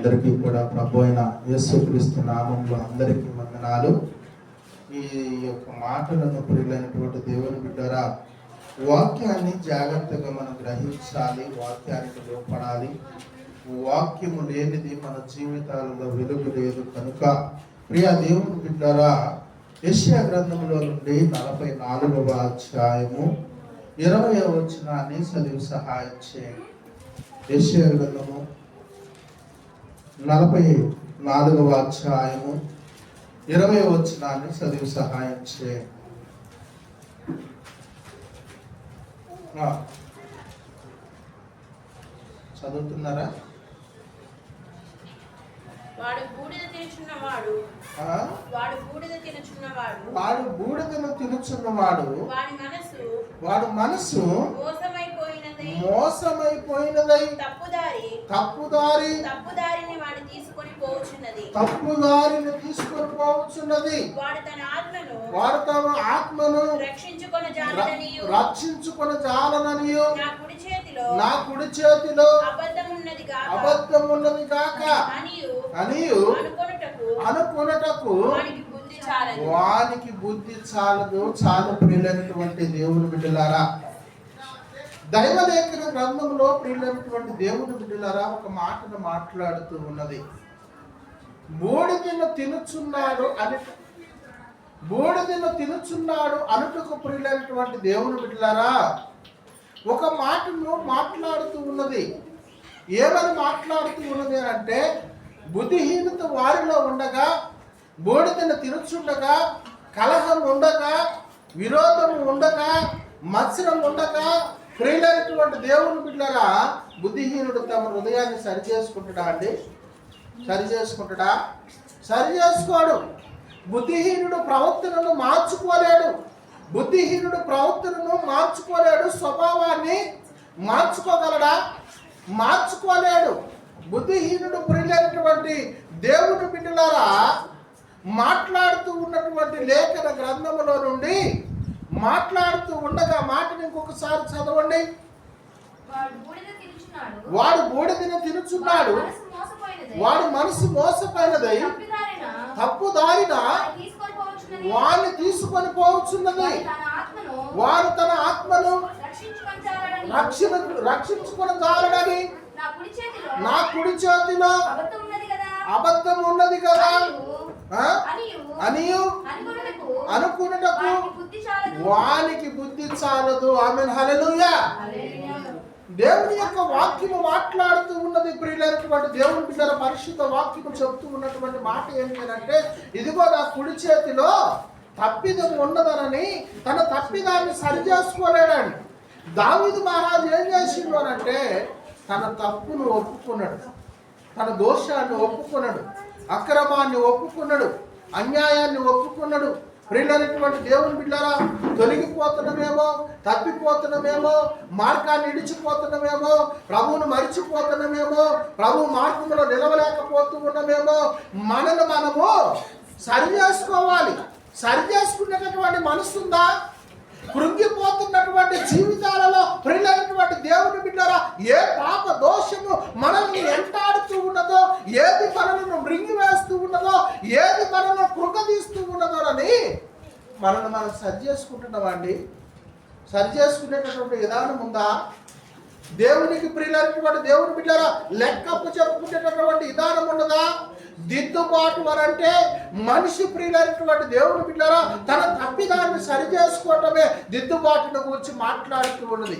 అందరికీ కూడా ప్రభు అయిన యేసుక్రీస్తు నామంలో అందరికీ వందనాలు. ఈ యొక్క మాటలను ప్రియులైనటువంటి దేవుని బిడ్డరా వాక్యాన్ని జాగ్రత్తగా మనం గ్రహించాలి వాక్యానికి లోపడాలి. వాక్యము లేనిది మన జీవితాలలో వెలుగు లేదు. కనుక ప్రియా దేవుని బిడ్డరా యెషయా గ్రంథంలో నుండి నలభై నాలుగవ అధ్యాయము ఇరవై వచ్చిన చదివి సహాయం చేయండి. యెషయా గ్రంథము నలభై నాలుగవ అధ్యాయము ఇరవై వచనాన్ని చదివి సహాయం చేయండి. ఆ. చదువుతున్నారా? వాడు బూడిద తినుచున్నవాడు? వాడు బూడిద తినుచున్నవాడు. వాడు బూడిదను తినుచున్నవాడు. వాడి మనసు వాడు మనసు మోసమైపోయినది. మోసమైపోయినదై. తప్పుదారి. తప్పుదారి. తప్పుదారిని వాడు తీసుకొని పోవచ్చున్నది తప్పుదారిని తీసుకొని పోవచ్చున్నది వాడు తన ఆత్మను వాడు తమ ఆత్మను రక్షించుకొని జాలదని రక్షించుకొని జాలననియు. నా కుడి చేతిలో నా కుడి చేతిలో అబద్ధం ఉన్నది గాక. అబద్ధం ఉన్నది కాక అనియు అనియు అనుకొనుటకు అనుకొనటకు వానికి బుద్ధి చాలదు. వానికి బుద్ధి చాలదు చాలు ప్రియులైనటువంటి దేవుని బిడ్డలారా. దైవలేఖన గ్రంథంలో ప్రియులైనటువంటి దేవుని బిడ్డలారా ఒక మాటను మాట్లాడుతూ ఉన్నది. బూడిదను తినుచున్నాడు అని బూడిదను తినుచున్నాడు అనుటకు ప్రియులైనటువంటి దేవుని బిడ్డలారా ఒక మాటను మాట్లాడుతూ ఉన్నది. ఏమని మాట్లాడుతూ ఉన్నది అంటే బుద్ధిహీనత వారిలో ఉండగా బూడిదను తినుచుండగా కలహం ఉండగా విరోధం ఉండగా మత్సరం ఉండగా ప్రియులైనటువంటి దేవుని బిడ్డరా బుద్ధిహీనుడు తమ హృదయాన్ని సరి చేసుకుంటాడా అండి? సరి చేసుకుంటాడా? సరి చేసుకోడు. బుద్ధిహీనుడు ప్రవర్తనను మార్చుకోలేడు. బుద్ధిహీనుడు ప్రవర్తనను మార్చుకోలేడు. స్వభావాన్ని మార్చుకోగలడా? మార్చుకోలేడు. బుద్ధిహీనుడు ప్రియులైనటువంటి దేవుని బిడ్డలారా మాట్లాడుతూ ఉన్నటువంటి లేఖన గ్రంథములో నుండి మాట్లాడుతూ ఉండగా మాటని ఇంకొకసారి చదవండి. వాడు బూడిదని తినుచున్నాడు. వాడి మనసు మోసపోయినదై. తప్పు దారిన వాడు తీసుకొని పోవచ్చున్నది. వాడిని తీసుకొని పోవచ్చున్నది. వాడు తన ఆత్మను వారు తన ఆత్మను రక్షణ రక్షించుకొని జాలడని నా కుడి చేతిలో అబద్ధం ఉన్నది కదా. అనియు అనుకున్నటకు వానికి బుద్ధి చాలదు. ఆమె. దేవుని యొక్క వాక్యము మాట్లాడుతూ ఉన్నది ప్రియులైనటువంటి దేవుని బిడ్డల పరిశుద్ధ వాక్యము చెప్తూ ఉన్నటువంటి మాట ఏంటి అని అంటే ఇదిగో నా కుడి చేతిలో తప్పిదం ఉన్నదనని తన తప్పిదాన్ని సరి చేసుకోలేడండి దావీదు మహారాజు ఏం చేసిండు అంటే తన తప్పును ఒప్పుకున్నాడు. తన దోషాన్ని ఒప్పుకున్నాడు అక్రమాన్ని ఒప్పుకున్నాడు అన్యాయాన్ని ఒప్పుకున్నాడు ప్రియులైనటువంటి దేవుని బిడ్డారా తొలగిపోతున్నామేమో తప్పిపోతున్నామేమో మార్గాన్ని ఇడిచిపోతున్నామేమో ప్రభువును మరిచిపోతున్నామేమో ప్రభు మార్గంలో నిలవలేకపోతూ ఉన్నామేమో మనను మనము సరి చేసుకోవాలి సరి చేసుకునేటటువంటి మనసుందా? కృంగిపోతున్నటువంటి జీవితాలు ప్రియులైనటువంటి దేవుని బిడ్డరా ఏ పాప దోషము మనల్ని ఎంటాడుతూ ఉన్నదో ఏది మనలను మృంగి వేస్తూ ఉన్నదో ఏది మనల్ని కృంగదీస్తూ ఉన్నదో అని మనల్ని మనం సరి చేసుకుంటున్నామండి సరి చేసుకునేటటువంటి విధానం ఉందా? దేవునికి ప్రియులైనటువంటి దేవుని బిడ్డరా లెక్కప్పు చెప్పుకునేటటువంటి విధానం ఉన్నదా? దిద్దుబాటు వరంటే మనిషి ప్రియులైనటువంటి దేవుని బిడ్డరా తన తప్పిదాన్ని సరి చేసుకోవటమే దిద్దుబాటును గురించి మాట్లాడుతూ ఉన్నది.